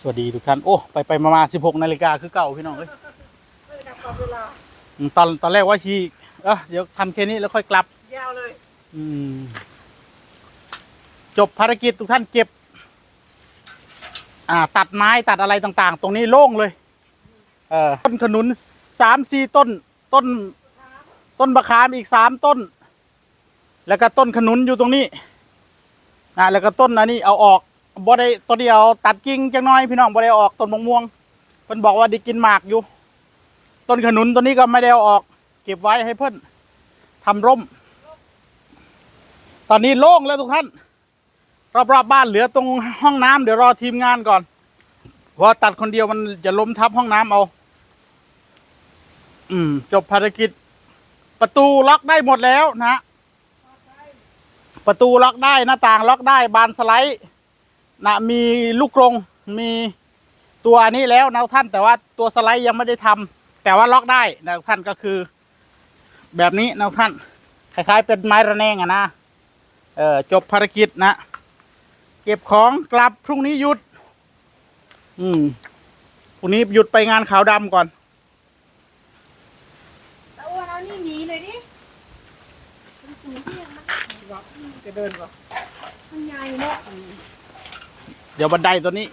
สวัสดีทุกท่าน โอ้ ไปไปมามาสิบหกนาฬิกาคือเก่าพี่น้องเอ้ยไม่ดับก่อนเวลาอืมตอนตอนแรกว่าชีเออเดี๋ยวทำแค่นี้แล้วค่อยกลับ ยาวเลย อืม จบภารกิจทุกท่านเก็บ อ่า ตัดไม้ตัดอะไรต่างๆ ตรงนี้โล่งเลย เอ่อ ต้นขนุนสามสี่ต้น ต้น ต้นบะขามอีกสามต้น แล้วก็ต้นขนุนอยู่ตรงนี้ อ่า แล้วก็ต้นอันนี้เอาออก บ่ได้ตัวเดียวตัดกิ่งจังน้อยพี่น้องบ่ได้ออกต้นมะม่วงเพิ่นบอกว่าได้กินหมากอยู่ ต้นขนุนตัวนี้ก็ไม่ได้เอาออก เก็บไว้ให้เพิ่นทำร่ม ตอนนี้โล่งแล้วทุกท่าน รอบๆบบ้านเหลือตรงห้องน้ำเดี๋ยวรอทีมงานก่อนเพราะตัดคนเดียวมันจะล้มทับห้องน้ำเอา อืม จบภารกิจ ประตูล็อกได้หมดแล้วนะฮะประตูล็อกได้หน้าต่างล็อกได้บานสไลด์ นะมีลูกกรงมีตัวนี้แล้วนะท่าน แต่ว่าตัวสไลด์ยังไม่ได้ทำแต่ว่าล็อกได้นะท่านก็คือ แบบนี้นะท่านคล้ายๆ เป็นไม้ระแนงอะนะเออจบภารกิจนะ เก็บของกลับพรุ่งนี้หยุด อืมพรุ่งนี้หยุดไปงานขาวดำก่อนตะอ้วนเอานี่หนีเลยดิมันสูงที่ยังมันวับจะเดินวะมันใหญ่เนาะเดี๋ยวบันไดตัวนี้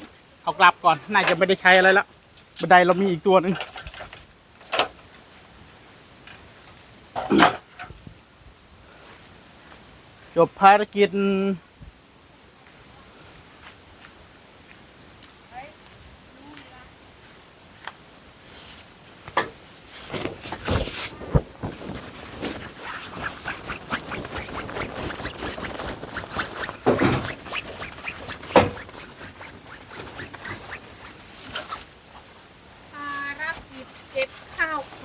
เอากลับก่อนน่าจะไม่ได้ใช้อะไรละบันไดเรามีอีกตัวหนึ่งจบภารกิจ ภารกิจเก็บข้าวของเอาไปเรียนด้วยจนรถนะดูจนเลยดีกว่า ไอ้ดิเอ้ยนะ ช่วยมันเคยช่วย เออล่างควายักษ์ละดิลา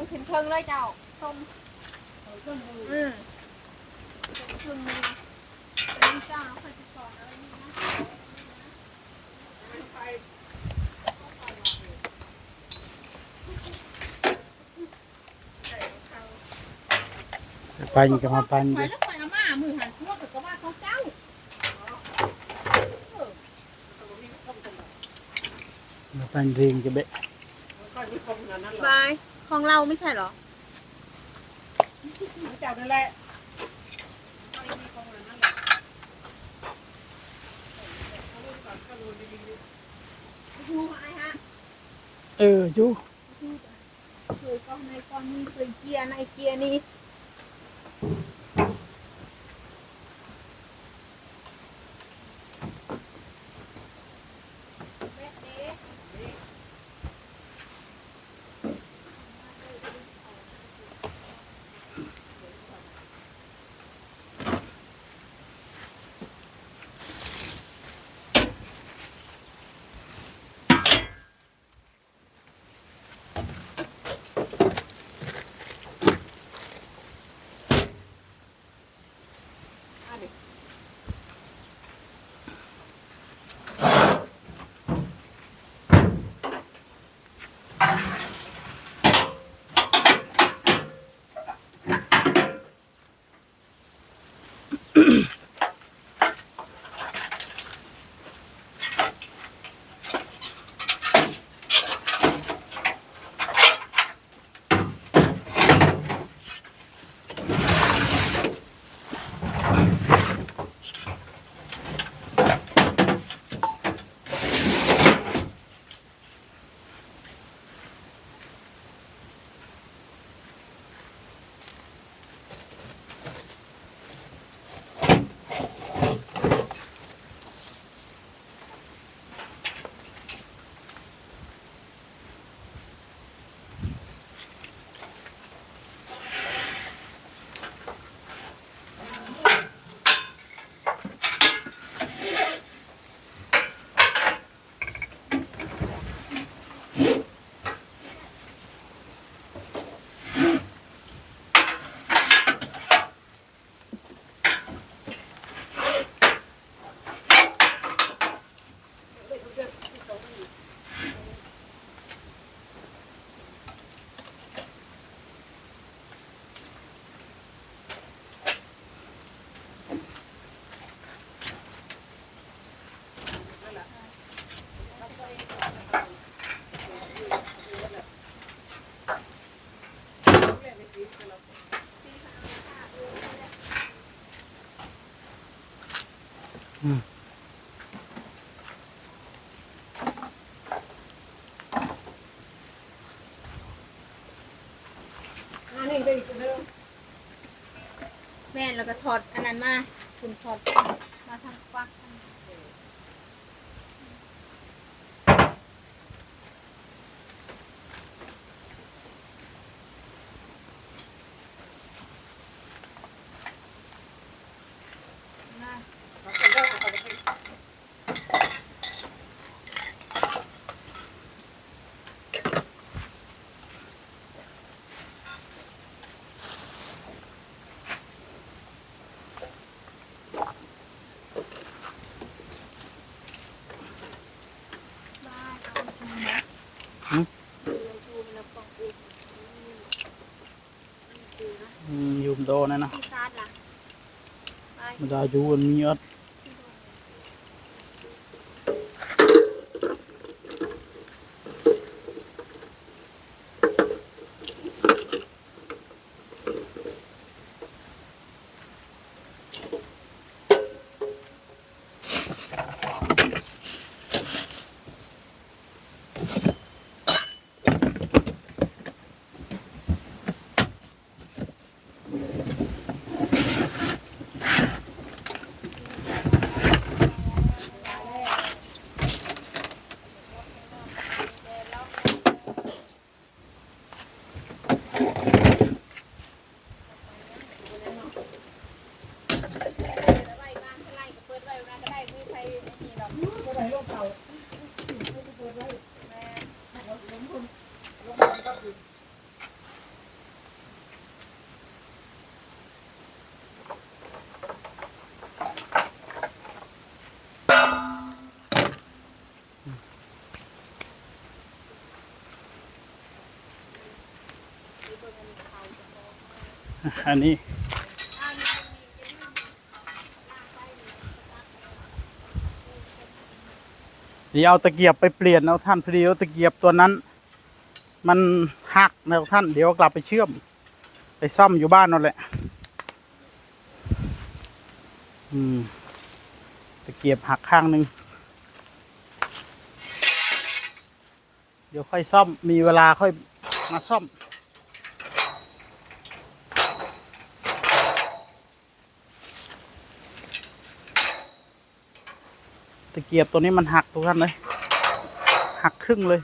ไปลงถึงเชิงเลยเจ้าส้มอืมเชิงมือนี่จ้าเคยติดต่ออะไรนี่นะไปนี่ก็มาปันไปดิแล้วไปอาม่ามือหันพวกก็ว่าของเจ้ามาปันเรียงจะเบะบาย ของเราไม่ใช่เหรอเจ้านั่นแหละดูไอ้ฮะเออจูเคยก้อนในก้อนนี้เคยเกียร์ในเกียร์นี้ হবে อันนี้ไปอีกเด้อแม่นแล้วก็ถอดอันนั้นมาคุณถอดมาทางปลั๊กอันนี้มา บ้านเอาไปทำนะ หืม เราดูมันแล้วปองอูดูนะ อืมยุมโด นะนะที่ซาดล่ะไปมันจะอยู่มันมีอัดที่โดน ไว้บ้านก็ไล่ก็เปิดไว้บ้านก็ได้ไม่ใครนี่หรอกก็ได้ลูกเขาแม่ อันนี้เป็นลากไปนี่เดี๋ยวเอาตะเกียบไปเปลี่ยนเอาท่านพอดีเอาตะเกียบตัวนั้น มันหักนะท่าน เดี๋ยวกลับไปเชื่อม ไปซ่อมอยู่บ้านนั่นแหละ อืม ตะเกียบหักข้างหนึ่งเดี๋ยวค่อยซ่อมมีเวลาค่อยมาซ่อม ตะเกียบตัวนี้มันหักทุกท่านเลย หักครึ่งเลย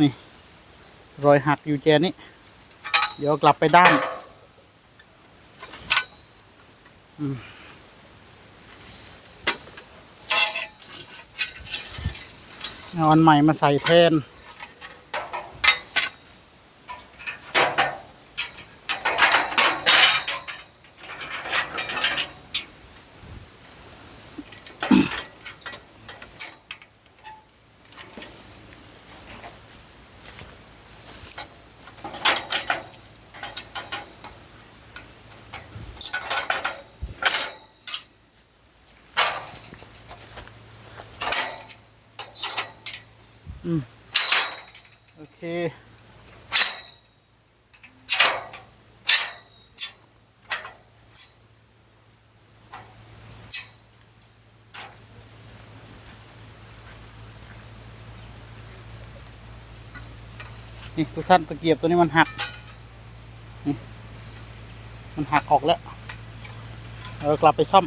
นี่ รอยหักอยู่แจนี้ เดี๋ยวกลับไปด้านอืมเอาอันใหม่มาใส่แทน นี่ทุกท่านตะเกียบตัวนี้มันหัก มันหักออกแล้ว เออกลับไปซ่อม